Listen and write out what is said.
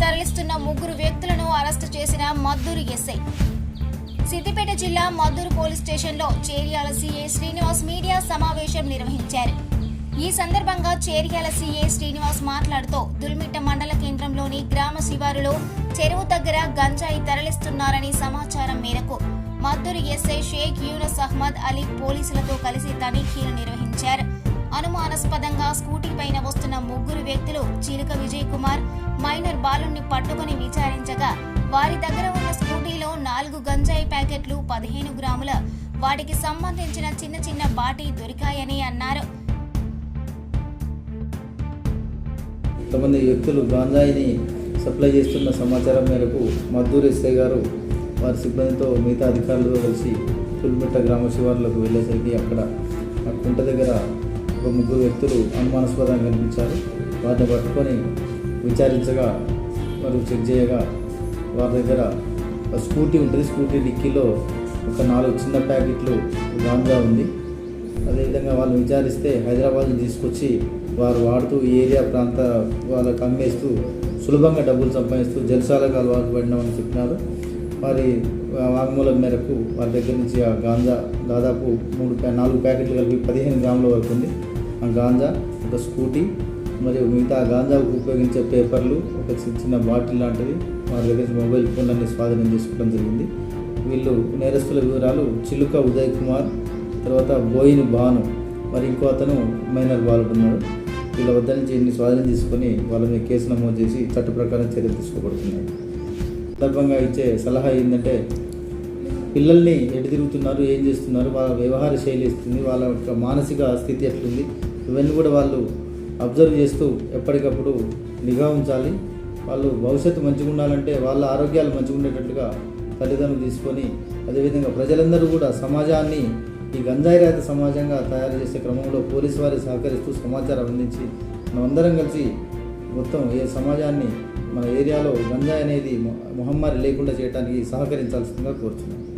తరలిస్తున్న ముగ్గురు వ్యక్తులను అరెస్టు చేసిన మద్దూరు ఎస్ఐ. సిద్దిపేట జిల్లా మద్దూరు పోలీస్ స్టేషన్లో చేర్యాల సీఏ శ్రీనివాస్ మీడియా సమావేశం నిర్వహించారు. ఈ సందర్భంగా చేర్యాల సీఏ శ్రీనివాస్ మాట్లాడుతూ దుల్మిట్ట మండల కేంద్రంలోని గ్రామ శివారులో చెరువు దగ్గర గంజాయి తరలిస్తున్నారని సమాచారం మేరకు మద్దూరు ఎస్ఐ షేక్ యూనస్ అహ్మద్ అలీ పోలీసులతో కలిసి తనిఖీలు నిర్వహించారు. అనుమానాస్పదంగా స్కూటీ పైన వస్తున్న ముగ్గురు వ్యక్తులు చిలుక విజయ్ కుమార్ మైనర్ బాలుని పట్టుకుని విచారించగా వారి దగ్గర ఉన్న స్కూటీలో నాలుగు గంజాయి ప్యాకెట్లు పదిహేను గ్రాముల వాటికి సంబంధించిన చిన్న చిన్న బాటి దొరికాయని అన్నారు. కొంతమంది వ్యక్తులు గాంజాయిని సప్లై చేస్తున్న సమాచారం మేరకు మద్దూరు ఎస్ఐ గారు వారి సిబ్బందితో మిగతా అధికారులతో కలిసి పులిమిట్ట గ్రామ శివార్లకు వెళ్ళేసరికి అక్కడ ఆ కుంట దగ్గర ఒక ముగ్గురు వ్యక్తులు అనుమానాస్పదంగా కనిపించారు. వారిని పట్టుకొని విచారించగా వారు చెక్ చేయగా వారి దగ్గర స్కూటీ ఉంటుంది. స్కూటీ డిక్కీలో ఒక నాలుగు చిన్న ప్యాకెట్లు గాంజా ఉంది. అదేవిధంగా వాళ్ళు విచారిస్తే హైదరాబాద్ తీసుకొచ్చి వారు వాడుతూ ఈ ఏరియా ప్రాంత వాళ్ళకి అమ్మేస్తూ సులభంగా డబ్బులు సంపాదిస్తూ జలసాలకు అలవాటు పడినామని చెప్పినారు. వారి వాగ్మూలం మేరకు వారి దగ్గర నుంచి ఆ గాంజా దాదాపు మూడు నాలుగు ప్యాకెట్లు కలిపి పదిహేను గ్రాముల వరకు ఉంది. ఆ గాంజా ఒక స్కూటీ మరియు మిగతా గాంజాకు ఉపయోగించే పేపర్లు ఒక చిన్న చిన్న బాటిల్ లాంటివి వారి దగ్గర మొబైల్ ఫోన్లన్నీ స్వాధీనం చేసుకోవడం జరిగింది. వీళ్ళు నేరస్తుల వివరాలు చిలుక ఉదయ్ కుమార్ తర్వాత బోయిన్ భాను మరి ఇంకో అతను మైనర్ బాలుడున్నాడు వీళ్ళ వద్ద నుంచి ఇన్ని స్వాధీనం తీసుకొని వాళ్ళ మీద కేసు నమోదు చేసి చట్ట ప్రకారం చర్యలు తీసుకోబడుతున్నాయి. సందర్భంగా ఇచ్చే సలహా ఏంటంటే పిల్లల్ని ఎటు తిరుగుతున్నారు ఏం చేస్తున్నారు వాళ్ళ వ్యవహార శైలి ఇస్తుంది వాళ్ళ యొక్క మానసిక స్థితి ఎట్లుంది ఇవన్నీ కూడా వాళ్ళు అబ్జర్వ్ చేస్తూ ఎప్పటికప్పుడు నిఘా ఉంచాలి. వాళ్ళు భవిష్యత్తు మంచిగా ఉండాలంటే వాళ్ళ ఆరోగ్యాలు మంచిగా ఉండేటట్లుగా తల్లిదండ్రులు తీసుకొని అదేవిధంగా ప్రజలందరూ కూడా సమాజాన్ని ఈ గంజాయి రహిత సమాజంగా తయారు చేసే క్రమంలో పోలీసు వారి సహకరిస్తూ సమాచారం అందించి మనమందరం కలిసి మొత్తం ఏ సమాజాన్ని మన ఏరియాలో గంజాయి అనేది మహమ్మారి లేకుండా చేయడానికి సహకరించాల్సిందిగా కోరుతున్నాను